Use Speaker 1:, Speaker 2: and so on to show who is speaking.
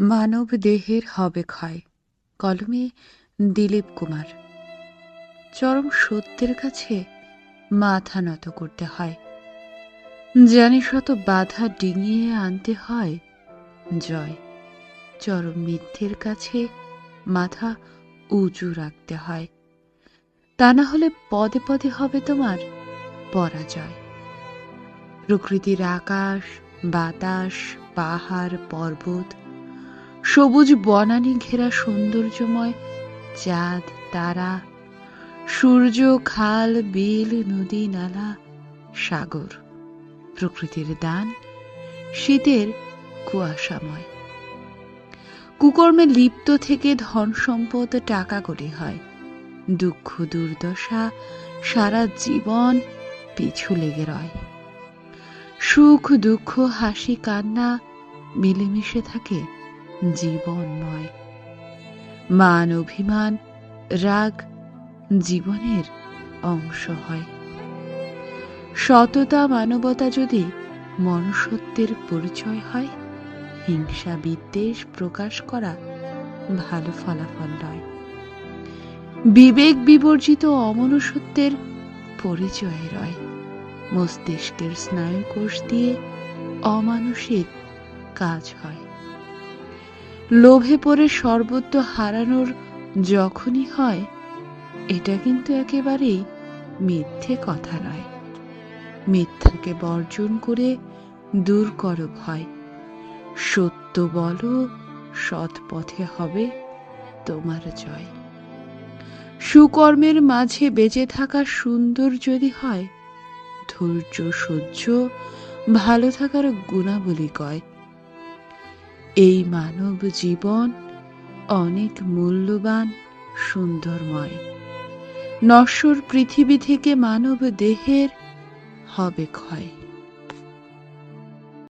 Speaker 1: মানব দেহের হবে ক্ষয় কলমে দিলীপ কুমার। চরম সত্যের কাছে মাথা নত করতে হয়। জানি শত বাধা ডিঙিয়ে আনতে হয় জয়। চরম মিথ্যের কাছে মাথা উঁচু রাখতে হয়। তা না হলে পদে পদে হবে তোমার পরাজয়। প্রকৃতির আকাশ, বাতাস, পাহাড়, পর্বত সবুজ বনানী ঘেরা সৌন্দর্যময় চাঁদ, তারা, সূর্য, খাল, বিল, নদী, নালা, সাগর, প্রকৃতির দান, শীতের কুয়াশাময়। কুকর্মে লিপ্ত থেকে ধন সম্পদ টাকা করি হয়। দুঃখ, দুর্দশা সারা জীবন পিছু লেগে রয়। সুখ, দুঃখ, হাসি, কান্না মিলেমিশে থাকে জীবনময় মান অভিমান, রাগ জীবনের অংশ হয়। সততা, মানবতা যদি মনুষ্যত্বের পরিচয় হয়, হিংসা, বিদ্বেষ প্রকাশ করা ভালো ফলাফল নয়। বিবেক বিবর্জিত অমনুষ্যত্বের পরিচয় রয়। মস্তিষ্কের স্নায়ুকোষ দিয়ে অমানসিক কাজ হয়। লোভে পড়ে সর্বত্র হারানোর যখনই হয়, এটা কিন্তু একেবারেই মিথ্যে কথা নয়। মিথ্যাকে বর্জন করে দূর করো ভয় সত্য বলো, সৎ পথে হবে তোমার জয়। সুকর্মের মাঝে বেঁচে থাকা সুন্দর যদি হয়, ধৈর্য সহ্য, ভালো থাকার গুণাবলী কয়। এই মানব জীবন অনেক মূল্যবান সুন্দরময়। নশ্বর পৃথিবী থেকে মানব দেহের হবে ক্ষয়